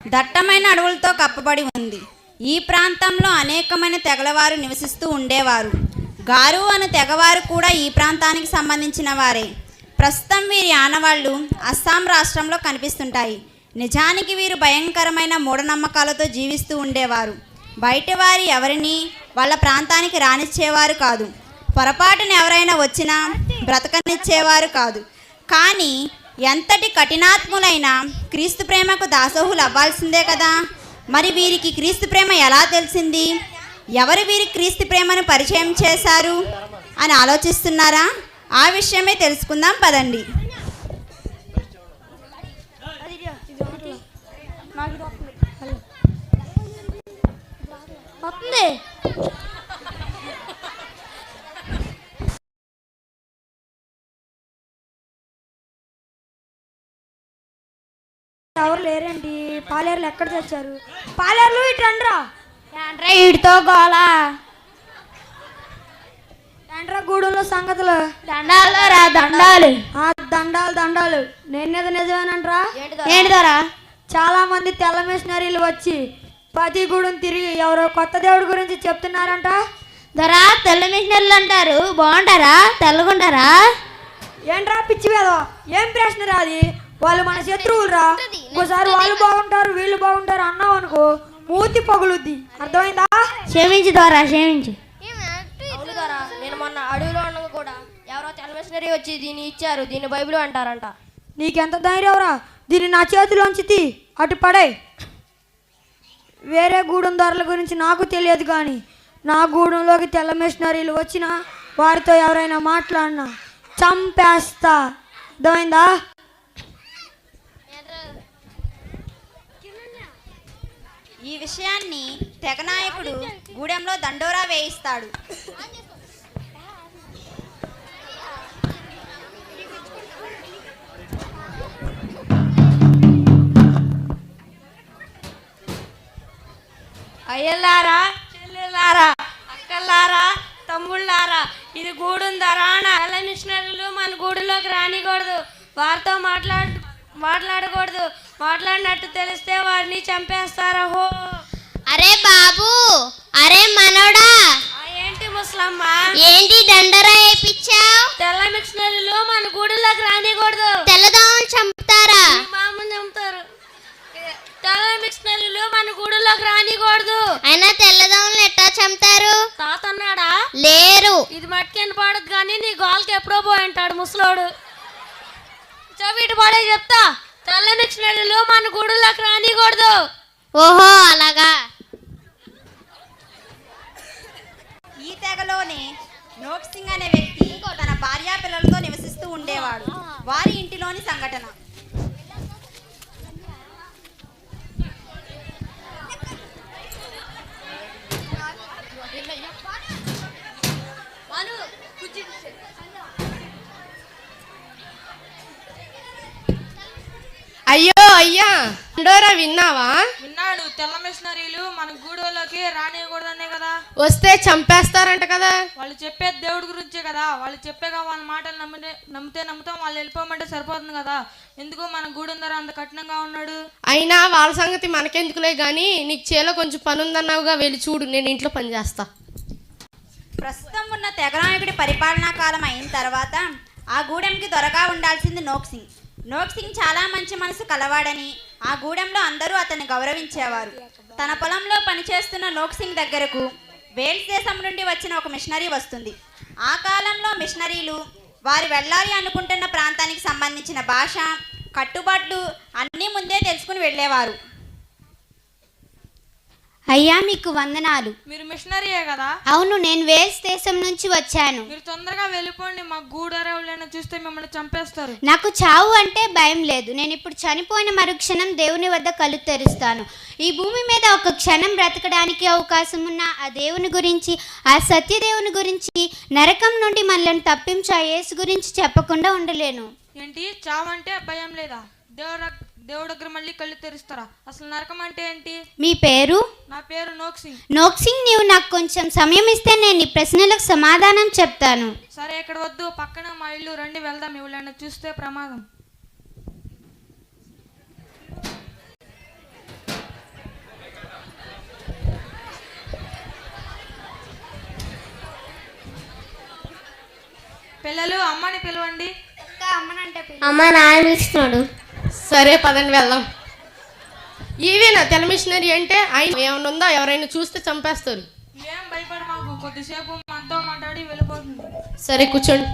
దట్టమైన అడవులతో కప్పబడి ఉంది. ఈ ప్రాంతంలో అనేకమైన తెగలవారు నివసిస్తూ ఉండేవారు. గారు అను తెగవారు కూడా ఈ ప్రాంతానికి సంబంధించిన వారే ప్రస్తుతం వీరి ఆనవాళ్ళు అస్సాం రాష్ట్రంలో కనిపిస్తుంటాయి. నిజానికి వీరు భయంకరమైన మూఢనమ్మకాలతో జీవిస్తూ ఉండేవారు. బయట వారి ఎవరిని వాళ్ళ ప్రాంతానికి రానిచ్చేవారు కాదు. పొరపాటున ఎవరైనా వచ్చినా బ్రతకనిచ్చేవారు కాదు. కానీ ఎంతటి కఠినాత్ములైన క్రీస్తు ప్రేమకు దాసోహులు అవ్వాల్సిందే కదా. మరి వీరికి క్రీస్తు ప్రేమ ఎలా తెలిసింది? ఎవరు వీరి క్రీస్తు ప్రేమను పరిచయం చేశారు అని ఆలోచిస్తున్నారా? ఆ విషయమే తెలుసుకుందాం పదండి. వస్తుంది. ఎవరు లేరండి. పాలేరులు ఎక్కడ తెచ్చారు? పాలేరులు ఇటు రండిరా. ఏంట్రా ఇటుతో గోలా. ఏంట్రా గూడెంలో సంగతులు. దండాలు రా దండాలు. ఆ దండాలు దండాలు. నేనేది నిజమేనంట్రా? ఏంటిదరా? చాలా మంది తెల్ల మిషనరీలు వచ్చి ప్రతి గూడెం తిరిగి ఎవరో కొత్త దేవుడి గురించి చెప్తున్నారంట. ధరా తెల్ల మిషనర్లు అంటారు. బాగుంటారా? తెల్లగుంటారా? ఏంట్రా పిచ్చి వేదో ఏం ప్రశ్న రా అది? వాళ్ళు మన శత్రువులు రా ఒకసారి వాళ్ళు బాగుంటారు వీళ్ళు బాగుంటారు అన్నావు అనుకో మూతి పగులుద్ది. అర్థమైందా? క్షమించు ద్వారా క్షమించు. నేను మొన్న అడవిలో ఉండగా కూడా ఎవరో తెల్ల మిషనరీ వచ్చి దీన్ని ఇచ్చారు దీన్ని బైబిల్ అంటారంట. నీకెంత ధైర్యం రా? దీన్ని నా చేతిలోంచి తీ అటు పడే. వేరే గూడెం ధరల గురించి నాకు తెలియదు కానీ నా గూడెంలోకి తెల్ల మిషనరీలు వచ్చినా వారితో ఎవరైనా మాట్లాడినా చంపేస్తా. అర్థమైందా? ఈ విషయాన్ని తెగనాయకుడు గూడెంలో దండోరా వేయిస్తాడు. అయ్యలారా చెల్లెలారా అక్కలారా తమ్ముళ్ళారా ఇది గూడెం ధరాణ మిషనరీలు మన గూడులోకి రానికూడదు. వారితో మాట్లాడు మాట్లాడకూడదు. మాట్లాడినట్టు తెలిస్తే వారిని చంపేస్తారా హో అరే బాబు అరే మనోడా. ఏంటి ముసలమ్మ? ఏంటి దండరా వేయించావు తెల్ల మిషనరీలు మన గూడులోకి రానికూడదు తెల్లదోమలు చంపుతారా? మామూలు చంపుతారు. తెల్ల మిషనరీలు మన గూడులోకి రానికూడదు అయినా తెల్లదోమలు ఎట్టా చంపుతారు? తాత అన్నాడా లేరు. ఇది మట్టికని పాడదు కానీ నీ గోల్కి ఎప్పుడో పోయి ఉంటాడు ముసలోడు. చెవి ఇటు పడే చెప్తా. తెల్ల మిషనరీలు మన గూడులోకి రానికూడదు ఓహో అలాగా. ఈ తెగలోనే నోక్ సింగ్ అనే వ్యక్తి తన భార్యా పిల్లలతో నివసిస్తూ ఉండేవాడు. వారి ఇంటిలోని సంఘటన. అయ్యో అయ్యా డోరా విన్నావా? విన్నాడు తెల్ల మిషనరీలు మన గూడెలోకి రానియకూడదనే కదా. వస్తే చంపేస్తారంట కదా. వాళ్ళు చెప్పేది దేవుడి గురించే కదా. వాళ్ళు చెప్పేగా వాళ్ళ మాటలు నమ్మితే నమ్మితే నమ్ముతాం వాళ్ళు వెళ్ళిపోమంటే సరిపోతుంది కదా. ఎందుకు మన గూడెం ధర అంత కఠినంగా ఉన్నాడు? అయినా వాళ్ళ సంగతి మనకెందుకులే గాని నీకు చేలో కొంచెం పని ఉందన్నావుగా వెళ్ళి చూడు నేను ఇంట్లో పని చేస్తా. ప్రస్తుతం ఉన్న తెగనాయకుడి పరిపాలనా కాలం అయిన తర్వాత ఆ గూడెంకి దొరగా ఉండాల్సింది నోక్ సింగ్. నోక్ సింగ్ చాలా మంచి మనసు కలవాడని ఆ గూడెంలో అందరూ అతన్ని గౌరవించేవారు. తన పొలంలో పనిచేస్తున్న నోక్ సింగ్ దగ్గరకు వేల్స్ దేశం నుండి వచ్చిన ఒక మిషనరీ వస్తుంది. ఆ కాలంలో మిషనరీలు వారు వెళ్ళాలి అనుకుంటున్న ప్రాంతానికి సంబంధించిన భాష కట్టుబాట్లు అన్నీ ముందే తెలుసుకుని వెళ్ళేవారు. అయ్యా మీకు వందనాలు. మీరు మిషనరీయే కదా? అవును నేను వేల్స్ దేశం నుంచి వచ్చాను. మీరు తొందరగా వెళ్ళిపోండి మా గూడెవరైనా చూస్తే మిమ్మల్ని చంపేస్తారు. నాకు చావు అంటే భయం లేదు. నేను ఇప్పుడు చనిపోయిన మరుక్షణం దేవుని వద్ద కళ్ళు తెరుస్తాను. ఈ భూమి మీద ఒక క్షణం బ్రతకడానికి అవకాశం ఉన్న ఆ దేవుని గురించి ఆ సత్యదేవుని గురించి నరకం నుండి మనల్ని తప్పించు ఆ యేసు గురించి చెప్పకుండా ఉండలేను. ఏంటి? చావంటే భయం లేదా? దేవుడు దేవుడు దగ్గర మళ్ళీ కళ్ళు తెరుస్తారా? అసలు నరకం అంటే ఏంటి? మీ పేరు? నా పేరు నోక్సింగ్. నోక్సింగ్ నీవు నాకు కొంచెం సమయం ఇస్తే నేను ఈ ప్రశ్నలకు సమాధానం చెప్తాను. సరే ఇక్కడ వద్దు. పక్కన మా ఇల్లు రండి వెళ్దాం. ఇవ్వలేండి చూస్తే ప్రమాదం. పిల్లలు అమ్మని పిలవండి. అమ్మ నాయన ఇస్తున్నాడు సరే పదండి వెళ్దాం. ఈవేనా తెల మిషనరీ అంటే ఆయన ఏమైనా ఉందా ఎవరైనా చూస్తే చంపేస్తారు. ఏం భయపడ మాకు కొద్దిసేపు మనతో మాట్లాడి వెళ్ళిపోతుంది. సరే కూర్చోండి.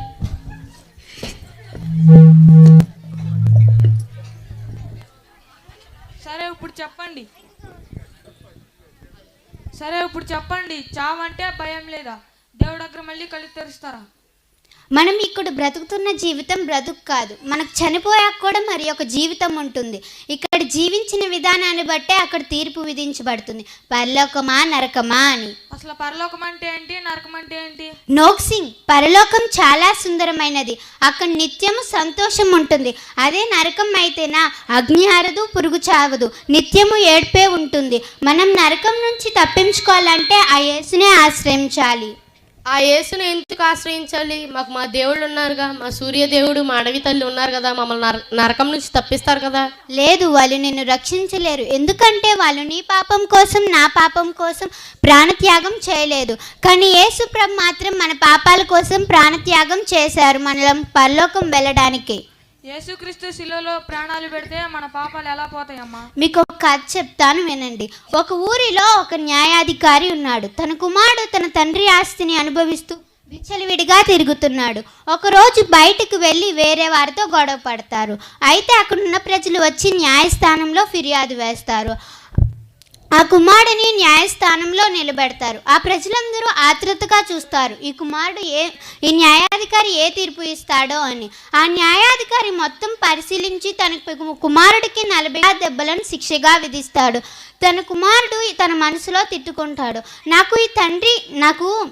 సరే ఇప్పుడు చెప్పండి. సరే ఇప్పుడు చెప్పండి. చావంటే భయం లేదా? దేవుడు దగ్గర మళ్ళీ కళ్ళు తెరుస్తారా? మనం ఇక్కడ బ్రతుకుతున్న జీవితం బ్రతుకు కాదు. మనకు చనిపోయాక కూడా మరి ఒక జీవితం ఉంటుంది. ఇక్కడ జీవించిన విధానాన్ని బట్టే అక్కడ తీర్పు విధించబడుతుంది. పరలోకమా నరకమా అని. అసలు పరలోకం అంటే ఏంటి నరకం అంటే ఏంటి? నోక్సింగ్ పరలోకం చాలా సుందరమైనది. అక్కడ నిత్యము సంతోషం ఉంటుంది. అదే నరకం అయితేనా అగ్ని ఆరదు పురుగు చావదు. నిత్యము ఏడ్పే ఉంటుంది. మనం నరకం నుంచి తప్పించుకోవాలంటే ఆ యేసునే ఆశ్రయించాలి. ఆ యేసును ఎందుకు ఆశ్రయించాలి? మాకు మా దేవుళ్ళు ఉన్నారుగా మా సూర్యదేవుడు మా అడవి తల్లి ఉన్నారు కదా మమ్మల్ని నర నరకం నుంచి తప్పిస్తారు కదా? లేదు వాళ్ళు నిన్ను రక్షించలేరు. ఎందుకంటే వాళ్ళు నీ పాపం కోసం నా పాపం కోసం ప్రాణత్యాగం చేయలేదు. కానీ యేసు ప్రభు మాత్రం మన పాపాల కోసం ప్రాణత్యాగం చేశారు మనం పరలోకం వెళ్ళడానికి. యేసుక్రీస్తు శిలువలో ప్రాణాలు పెడితే మన పాపాలు ఎలా పోతాయమ్మా? మీకు ఒక కథ చెప్తాను వినండి. ఒక ఊరిలో ఒక న్యాయాధికారి ఉన్నాడు. తన కుమారుడు తన తండ్రి ఆస్తిని అనుభవిస్తూ విచ్చలవిడిగా తిరుగుతున్నాడు. ఒకరోజు బయటకు వెళ్ళి వేరే వారితో గొడవ పడతారు. అయితే అక్కడున్న ప్రజలు వచ్చి న్యాయస్థానంలో ఫిర్యాదు వేస్తారు. ఆ కుమారుడిని న్యాయస్థానంలో నిలబెడతారు. ఆ ప్రజలందరూ ఆతృతగా చూస్తారు. ఈ కుమారుడు ఏ ఈ న్యాయాధికారి ఏ తీర్పు ఇస్తాడో అని. ఆ న్యాయాధికారి మొత్తం పరిశీలించి తన కుమారుడికి నలభై దెబ్బలను శిక్షగా విధిస్తాడు. తన కుమారుడు తన మనసులో తిట్టుకుంటాడు. నాకు ఈ తండ్రి నాకు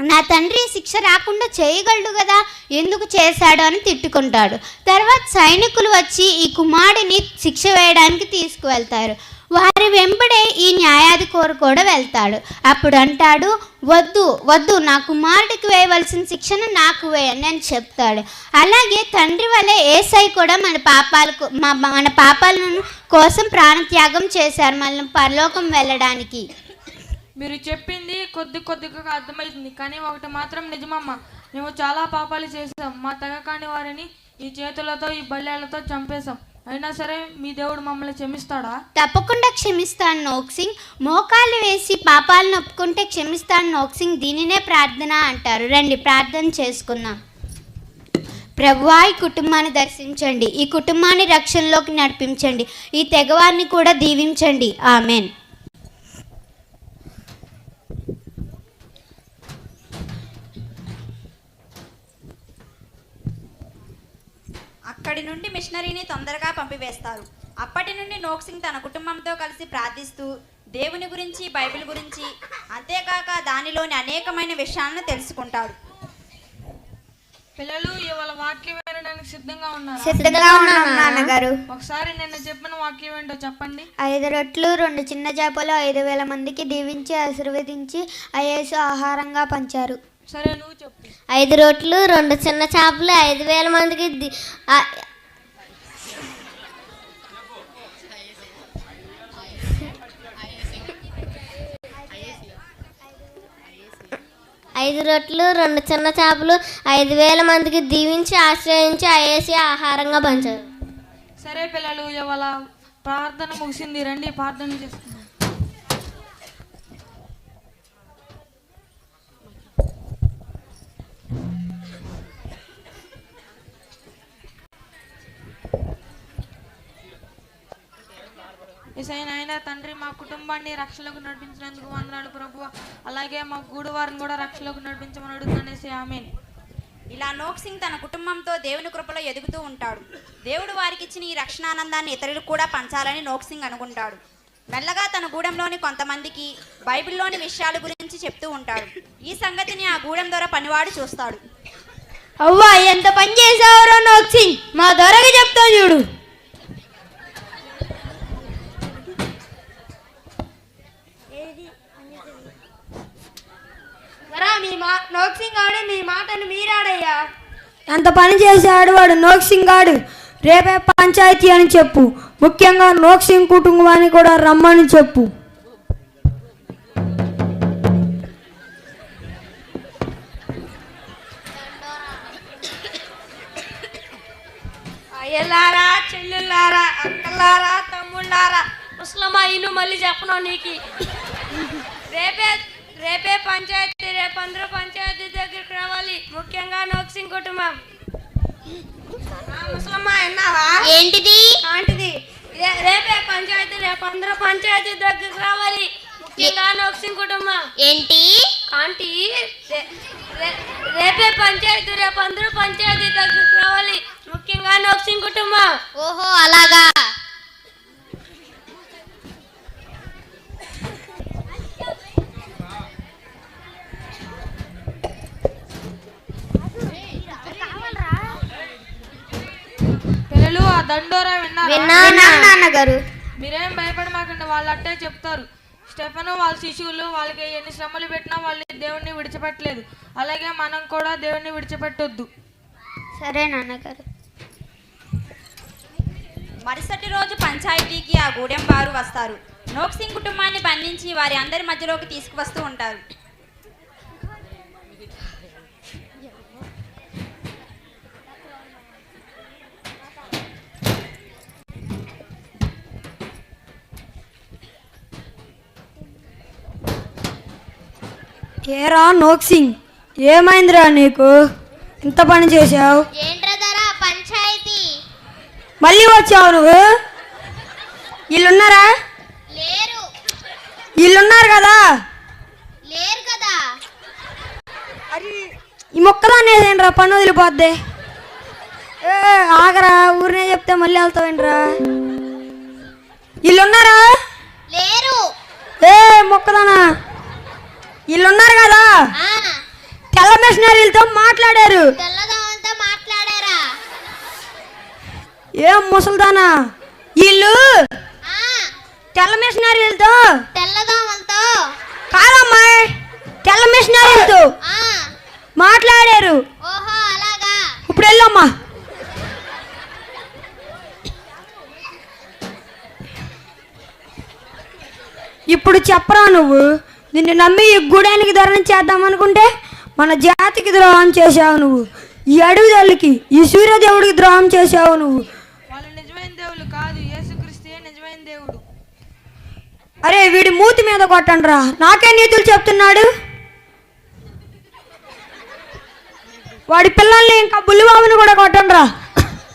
నా తండ్రి శిక్ష రాకుండా చేయగలడు కదా? ఎందుకు చేశాడు అని తిట్టుకుంటాడు. తర్వాత సైనికులు వచ్చి ఈ కుమారుడిని శిక్ష వేయడానికి తీసుకువెళ్తారు. వారి వెంబడే ఈ న్యాయాధికారి కూడా వెళ్తాడు. అప్పుడు అంటాడు వద్దు వద్దు నా కుమారుడికి వేయవలసిన శిక్షను నాకు వేయండి అని చెప్తాడు. అలాగే తండ్రి వల్లే ఏసై కూడా మన పాపాలకు మా- మన పాపాలను కోసం ప్రాణత్యాగం చేశారు మనల్ని పరలోకం వెళ్ళడానికి. మీరు చెప్పింది కొద్ది కొద్దిగా అర్థమవుతుంది. కానీ ఒకటి మాత్రం నిజమమ్మా. మేము చాలా పాపాలు చేసాం మా తెగకాని వారిని ఈ చేతులతో ఈ బల్యాలతో చంపేశాం. అయినా సరే మీ దేవుడు మమ్మల్ని క్షమిస్తాడా? తప్పకుండా క్షమిస్తాను నోక్సింగ్ మోకాలు వేసి పాపాలను ఒప్పుకుంటే క్షమిస్తాను నోక్సింగ్ దీనినే ప్రార్థన అంటారు. రండి ప్రార్థన చేసుకుందాం. ప్రభువా ఈ కుటుంబాన్ని దర్శించండి. ఈ కుటుంబాన్ని రక్షణలోకి నడిపించండి. ఈ తెగవారిని కూడా దీవించండి. ఆమెన్. అక్కడి నుండి మిషనరీని తొందరగా పంపివేస్తారు. అప్పటి నుండి నోక్సింగ్ తన కుటుంబంతో కలిసి ప్రార్థిస్తూ దేవుని గురించి బైబిల్ గురించి అంతేకాక దానిలోని అనేకమైన విషయాలను తెలుసుకుంటాడు. పిల్లలు ఇవాళ వాక్యం వినడానికి సిద్ధంగా ఉన్నారు? సిద్ధంగా ఉన్నాం నాన్నగారు. ఒకసారి నిన్న చెప్పిన వాక్యం ఏంటో చెప్పండి. ఐదు రొట్లు రెండు చిన్న చేపలు ఐదు వేల మందికి దీవించి ఆశీర్వదించి అయ్యేసు ఆహారంగా పంచారు. సరే నువ్వు చెప్పు. ఐదు రోట్లు రెండు చిన్న చేపలు ఐదు వేల మందికి ఐదు రొట్లు రెండు చిన్న చేపలు ఐదు వేల మందికి దీవించి ఆశ్రయించి అయ్యేసి ఆహారంగా పంచారు. సరే పిల్లలు ఇవాళ ప్రార్థన ముగిసింది. రండి ప్రార్థన చేసుకుందాం ఎసైన అయినా తండ్రి మా కుటుంబాన్ని రక్షలోకి నడిపించినందుకు వందనాలు ప్రభు. అలాగే మా గూడు వారిని కూడా రక్షలోకి నడిపించమని అడుగుతానేసి ఆమెన్. ఇలా నోక్సింగ్ తన కుటుంబంతో దేవుని కృపలో ఎదుగుతూ ఉంటాడు. దేవుడు వారికి ఇచ్చిన ఈ రక్షణానందాన్ని ఇతరులకు కూడా పంచాలని నోక్సింగ్ అనుకుంటాడు. మెల్లగా తన గూడెంలోని కొంతమందికి బైబిల్లోని విషయాల గురించి చెప్తూ ఉంటాడు. ఈ సంగతిని ఆ గూడెం ద్వారా పనివాడు చూస్తాడు. అవ్వా ఎంత పని చేసావరో నోక్సింగ్ మా దొరకి చెప్తా చూడు. మా నోక్సింగ్ ఆడు మీ మాటను మీరాడయ్యా. ఎంత పని చేశాడు వాడు నోక్సింగ్ గాడు. రేపే పంచాయతీ అని చెప్పు. ముఖ్యంగా నోక్సింగ్ కుటుంబాన్ని కూడా రమ్మని చెప్పు. అయ్యలారా చెల్లెళ్ళారా అక్కలారా తమ్ముళ్ళారా ముసలమ్మ ఇను మళ్ళీ చెప్పను నీకు? రేపే రేపే పంచాయతీ రేపు అందరూ పంచాయతీ దగ్గరికి రావాలి. ముఖ్యంగా నోక్సింగ్ కుటుంబం. ఏంటిది? ఆంటిది. రేపే పంచాయతీ రేపు అందరూ పంచాయతీ దగ్గరికి రావాలి. ముఖ్యంగా నోక్సింగ్ కుటుంబం. ఏంటి? ఆంటీ రేపే పంచాయతీ రేపు అందరూ పంచాయతీ దగ్గరికి రావాలి. ముఖ్యంగా నోక్సింగ్ కుటుంబం. ఓహో అలాగా పిల్లలు ఆ దండోరా విన్నారా నాన్నగారు. మీరేం భయపడమాకండి వాళ్ళు అట్టే చెప్తారు. స్టెఫెను వాళ్ళ శిశువులు వాళ్ళకి ఎన్ని శ్రమలు పెట్టినా వాళ్ళు దేవుణ్ణి విడిచిపెట్టలేదు. అలాగే మనం కూడా దేవుణ్ణి విడిచిపెట్టొద్దు. సరే నాన్నగారు. మరుసటి రోజు పంచాయతీకి ఆ గూడెం వారు వస్తారు. నోక్సింగ్ కుటుంబాన్ని బంధించి వారి అందరి మధ్యలోకి తీసుకువస్తూ ఉంటారు. ఏరా నోక్సింగ్? ఏమైందిరా నీకు? ఇంత పని చేశావు? పంచాయతీ? మళ్ళీ వచ్చావు నువ్వు? వీళ్ళున్నారా? లేరు. వీళ్ళున్నారు కదా? లేరు కదా. ఈ మొక్కదాన్ని వేసేయండిరా పని వదిలిపోద్ది. ఏ ఆగరా ఊరినే చెప్తే మళ్ళీ వెళ్తావేంట్రా? వీళ్ళున్నారా? లేరు. ఏ మొక్కదానా? వీళ్ళున్నారు కదా? ఆ. తెల్ల మిషనరీలతో మాట్లాడారు. మాట్లాడారా? ఏం ముసల్దానా? వీళ్ళు తెల్ల మిషనరీలతో? తెల్లదోమలతో కాదమ్మా తెల్ల మిషనరీలతో మాట్లాడారు. ఓహో అలాగా. ఇప్పుడు వెళ్ళమ్మా. ఇప్పుడు చెప్పరా నువ్వు? నిన్ను నమ్మి ఈ గుడానికి ధరణ చేద్దాం అనుకుంటే మన జాతికి ద్రోహం చేశావు నువ్వు. ఈ అడవి తల్లికి ఈ సూర్యదేవుడికి ద్రోహం చేశావు నువ్వు. వాళ్ళు నిజమైన దేవుళ్ళు కాదు యేసుక్రీస్తే నిజమైన దేవుడు. అరే వీడి మూతి మీద కొట్టండిరా. నాకే నీతులు చెప్తున్నాడు? వాడి పిల్లల్ని ఇంకా బుల్లిబాబుని కూడా కొట్టండిరా.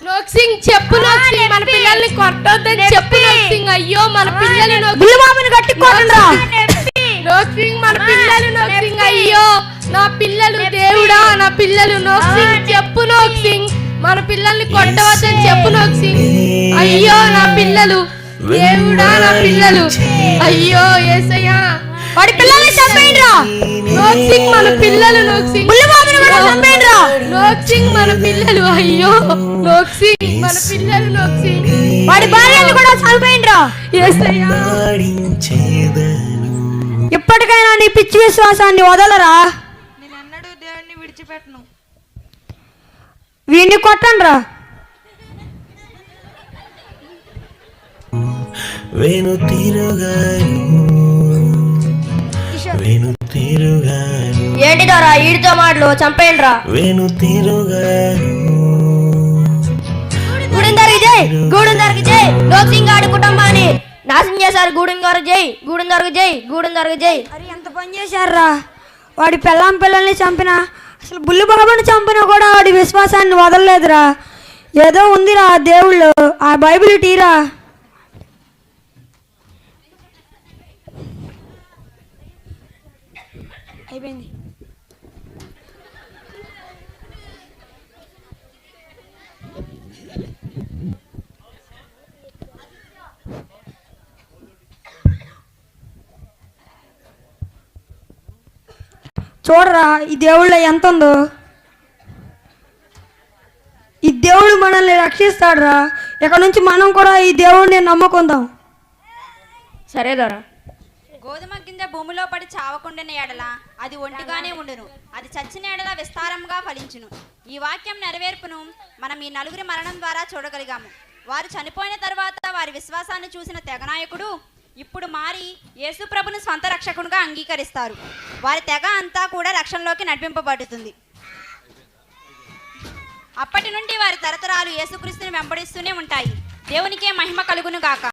నోక్సింగ్ చెప్పు నోక్సింగ్ మన పిల్లల్ని కొట్టొద్దని చెప్పు నోక్సింగ్ అయ్యో మన పిల్లలు నోక్- బుల్లిబాబుని గట్టి కొట్టండిరా. నోక్సింగ్ మన పిల్లలు నోక్సింగ్ అయ్యో. నా పిల్లలు దేవుడా నా పిల్లలు నోక్సింగ్ చెప్పు నోక్సింగ్ మన పిల్లల్ని కొట్టవద్దని చెప్పు నోక్సింగ్ అయ్యో నా పిల్లలు. దేవుడా నా పిల్లలు. అయ్యో ఏసయ్యా. వాడి పిల్లల్ని చంపేయండిరా. నోక్సింగ్ మన పిల్లలు నోక్సింగ్ బుల్లిబాబుని కూడా చంపేయండిరా. నోక్సింగ్ మన పిల్లలు. అయ్యో నోక్సింగ్ మన పిల్లలు నోక్సింగ్ వాడి భార్యని కూడా చంపేయండిరా. ఏసయ్యా. ఇప్పటికైనా నీ పిచ్చి విశ్వాసాన్ని వదలరా? నేను ఎన్నడూ దేవుణ్ణి విడిచిపెట్టను. వీడిని కొట్టండిరా వెను తిరుగాను తిరుగాను. ఏంటిదారా ఈడితో మాటలు? చంపేయండిరా. వెను తిరుగాను గూడెందారికి జై గూడెందారికి జై. లోక్సింగ్ గాడి కుటుంబాన్ని. నాశనం చేశారు గూడెంగారు జై గూడెందారికి జై గూడెందారికి జై. అరే ఎంత పని చేశారా వాడి పిల్లం పిల్లల్ని చంపిన అసలు బుల్లి బాబుని చంపినా కూడా వాడి విశ్వాసాన్ని వదలలేదురా. ఏదో ఉందిరా దేవుళ్ళు ఆ బైబిల్ టీరా. అయిపోయింది. చూడరా ఈ దేవుళ్ళ ఎంత ఉందో ఈ దేవుడు మనల్ని రక్షిస్తాడురా. ఇక నుంచి మనం కూడా ఈ దేవుడిని నమ్ముకుందాం. సరే దొరా. గోధుమ గింజ భూమిలో పడి చావకుండిన ఎడల. అది ఒంటిగానే ఉండును. అది చచ్చిన ఎడల విస్తారంగా ఫలించును. ఈ వాక్యం నెరవేర్పును మనం ఈ నలుగురి మరణం ద్వారా చూడగలిగాము. వారు చనిపోయిన తర్వాత వారి విశ్వాసాన్ని చూసిన తెగనాయకుడు ఇప్పుడు మారి యేసుప్రభును స్వంత రక్షకునిగా అంగీకరిస్తారు. వారి తెగ అంతా కూడా రక్షణలోకి నడిపింపబడుతుంది. అప్పటి నుండి వారి తరతరాలు యేసుక్రీస్తుని వెంబడిస్తూనే ఉంటాయి. దేవునికే మహిమ కలుగును గాక.